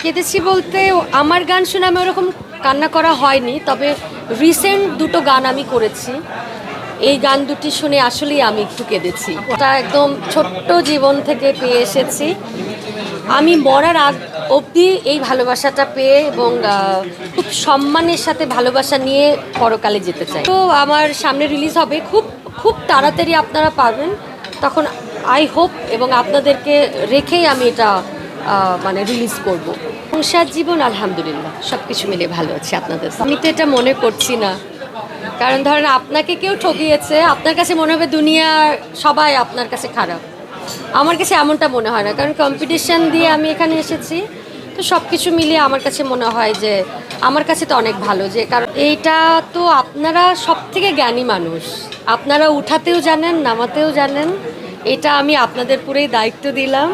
কেঁদেছি বলতে আমার গান শুনে আমি ওরকম কান্না করা হয়নি, তবে রিসেন্ট দুটো গান আমি করেছি। এই গান দুটি শুনে আসলেই আমি একটু কেঁদেছি। ওটা একদম ছোট্ট জীবন থেকে পেয়ে এসেছি। আমি মরার আগ অবধি এই ভালোবাসাটা পেয়ে এবং খুব সম্মানের সাথে ভালোবাসা নিয়ে পরকালে যেতে চাই। তো আমার সামনে রিলিজ হবে, খুব খুব তাড়াতাড়ি আপনারা পাবেন তখন আই হোপ এবং আপনাদেরকে রেখেই আমি এটা মানে রিলিজ করব। সংসার জীবন, আলহামদুলিল্লাহ সব কিছু মিলে ভালো আছে আপনাদের আমি তো এটা মনে করছি না। কারণ ধরেন আপনাকে কেউ ঠকিয়েছে, আপনার কাছে মনে হবে দুনিয়ার সবাই আপনার কাছে খারাপ। আমার কাছে এমনটা মনে হয় না, কারণ কম্পিটিশান দিয়ে আমি এখানে এসেছি। তো সব কিছু মিলিয়ে আমার কাছে মনে হয় যে, আমার কাছে তো অনেক ভালো যে, কারণ এইটা তো আপনারা সব থেকে জ্ঞানী মানুষ। আপনারা উঠাতেও জানেন, নামাতেও জানেন। এটা আমি আপনাদের পুরেই দায়িত্ব দিলাম।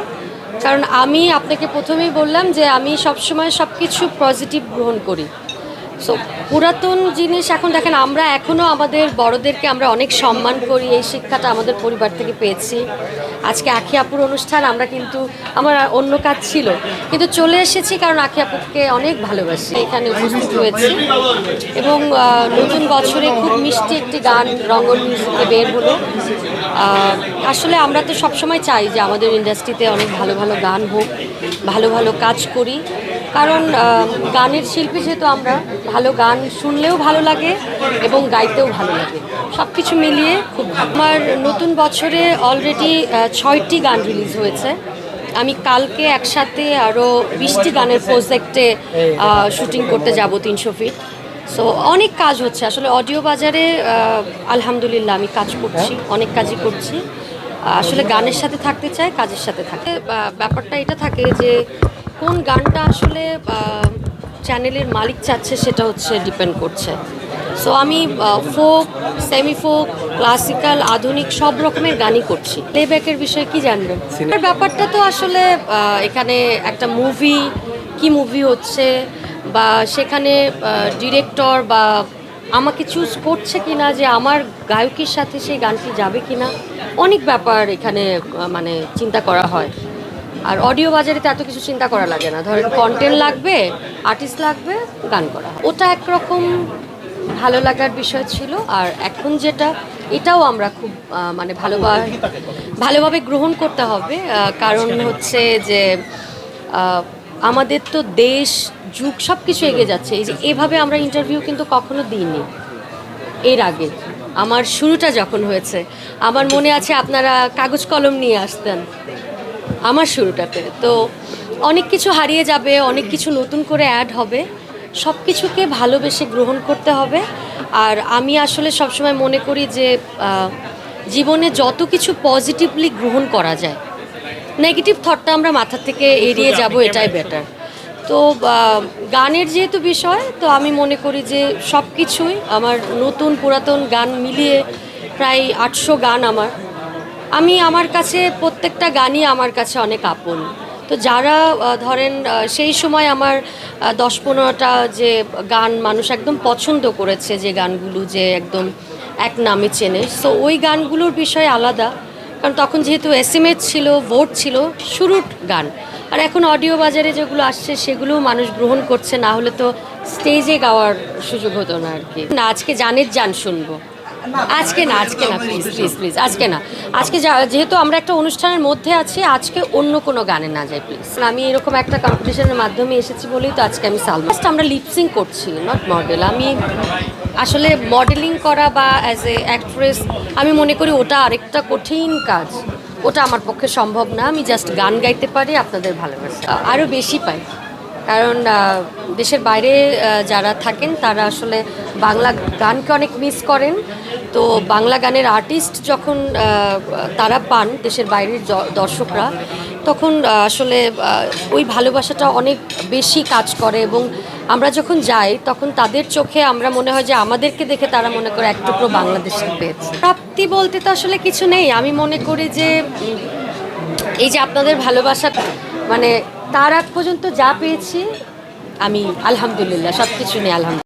কারণ আমি আপনাকে প্রথমেই বললাম যে আমি সবসময় সব কিছু পজিটিভ গ্রহণ করি। সো পুরাতন জিনিস এখন দেখেন, আমরা এখনও আমাদের বড়দেরকে আমরা অনেক সম্মান করি, এই শিক্ষাটা আমাদের পরিবার থেকে পেয়েছি। আজকে আখি আপুর অনুষ্ঠান, আমরা কিন্তু, আমার অন্য কাজ ছিল। কিন্তু চলে এসেছি কারণ আখি আপুকে অনেক ভালোবাসি। এখানে উপস্থিত হয়েছি। এবং নতুন বছরে খুব মিষ্টি একটি গান রঙ্গন মিউজিকে বের হলো। আসলে আমরা তো সবসময় চাই যে আমাদের ইন্ডাস্ট্রিতে অনেক ভালো ভালো গান হোক, ভালো ভালো কাজ করি। কারণ গানের শিল্পী যেহেতু আমরা ভালো গান শুনলেও ভালো লাগে এবং গাইতেও ভালো লাগে। সব কিছু মিলিয়ে খুব আমার নতুন বছরে অলরেডি ছয়টি গান রিলিজ হয়েছে। আমি কালকে একসাথে আরও বিশটি গানের প্রজেক্টে শুটিং করতে যাব তিনশো ফিট সো অনেক কাজ হচ্ছে। আসলে অডিও বাজারে আলহামদুলিল্লাহ আমি কাজ করছি, অনেক কাজই করছি। আসলে গানের সাথে থাকতে চাই, কাজের সাথে থাকে ব্যাপারটা এটা থাকে যে কোন গানটা আসলে চ্যানেলের মালিক চাচ্ছে সেটা হচ্ছে ডিপেন্ড করছে। সো আমি ফোক সেমি ফোক ক্লাসিক্যাল আধুনিক সব রকমের গানই করছি। প্লেব্যাকের বিষয়ে কি জানবেন ব্যাপারটা তো আসলে এখানে একটা মুভি কি মুভি হচ্ছে? বা সেখানে ডিরেক্টর বা আমাকে চুজ করছে কি না যে আমার গায়কের সাথে সেই গানটি যাবে কিনা? অনেক ব্যাপার এখানে মানে চিন্তা করা হয়। আর অডিও বাজারে তো এত কিছু চিন্তা করা লাগে না। ধরেন কন্টেন্ট লাগবে আর্টিস্ট লাগবে, গান করা ওটা একরকম ভালো লাগার বিষয় ছিল। আর এখন যেটা, এটাও আমরা খুব মানে ভালোভাবে ভালোভাবে গ্রহণ করতে হবে। কারণ হচ্ছে যে আমাদের তো দেশ, যুগ সব কিছু এগিয়ে যাচ্ছে। এই যে, এভাবে আমরা ইন্টারভিউ কিন্তু কখনো দিইনি। এর আগে। আমার শুরুটা যখন হয়েছে, আমার মনে আছে আপনারা কাগজ কলম নিয়ে আসতেন। আমার শুরুটাতে তো অনেক কিছু হারিয়ে যাবে অনেক কিছু নতুন করে অ্যাড হবে। সব কিছুকে ভালোবেসে গ্রহণ করতে হবে। আর আমি আসলে সবসময় মনে করি যে জীবনে যত কিছু পজিটিভলি গ্রহণ করা যায় নেগেটিভ থটটা আমরা মাথা থেকে এড়িয়ে যাব এটাই বেটার তো গানের যেহেতু বিষয় তো আমি মনে করি যে সব কিছুই আমার নতুন পুরাতন গান মিলিয়ে প্রায় আটশো গান আমার। আমি আমার কাছে প্রত্যেকটা গানই আমার কাছে অনেক আপন। তো যারা ধরেন সেই সময় আমার দশ পনেরোটা যে গান মানুষ একদম পছন্দ করেছে, যে গানগুলো যে একদম এক নামে চেনে সো ওই গানগুলোর বিষয় আলাদা। কারণ তখন যেহেতু এসএমএস ছিল ভোট ছিল, শুরুর গান। আর এখন অডিও বাজারে যেগুলো আসছে, সেগুলোও মানুষ গ্রহণ করছে, না হলে তো স্টেজে গাওয়ার সুযোগ হতো না আর কি। না, আজকে জানের গান শুনব। আজকে না আজকে না প্লিজ প্লিজ প্লিজ আজকে না। আজকে যেহেতু আমরা একটা অনুষ্ঠানের মধ্যে আছি, আজকে অন্য কোনো গানে না যাই প্লিজ আমি এরকম একটা কম্পিটিশনের মাধ্যমে এসেছি বলেই তো আজকে আমি Just আমরা লিপসিং করছি নট মডেল আমি আসলে মডেলিং করা বা অ্যাজ এ অ্যাক্ট্রেস আমি মনে করি ওটা আরেকটা কঠিন কাজ। ওটা আমার পক্ষে সম্ভব না। আমি জাস্ট গান গাইতে পারি, আপনাদের ভালোবাসা। আরও বেশি পাই। কারণ দেশের বাইরে যারা থাকেন, তারা আসলে বাংলা গানকে অনেক মিস করেন। তো বাংলা গানের আর্টিস্ট যখন তারা পান দেশের বাইরের দর্শকরা, তখন আসলে ওই ভালোবাসাটা অনেক বেশি কাজ করে এবং আমরা যখন যাই, তখন তাদের চোখে আমরা মনে হয় যে আমাদেরকে দেখে তারা মনে করে এক টুকরো বাংলাদেশের পেয়েছে। প্রাপ্তি বলতে তো আসলে কিছু নেই। আমি মনে করি যে এই যে আপনাদের ভালোবাসা মানে তার আগ পর্যন্ত যা পেয়েছি আমি আলহামদুলিল্লাহ সব কিছু নিয়ে আলহামদুলিল্লাহ।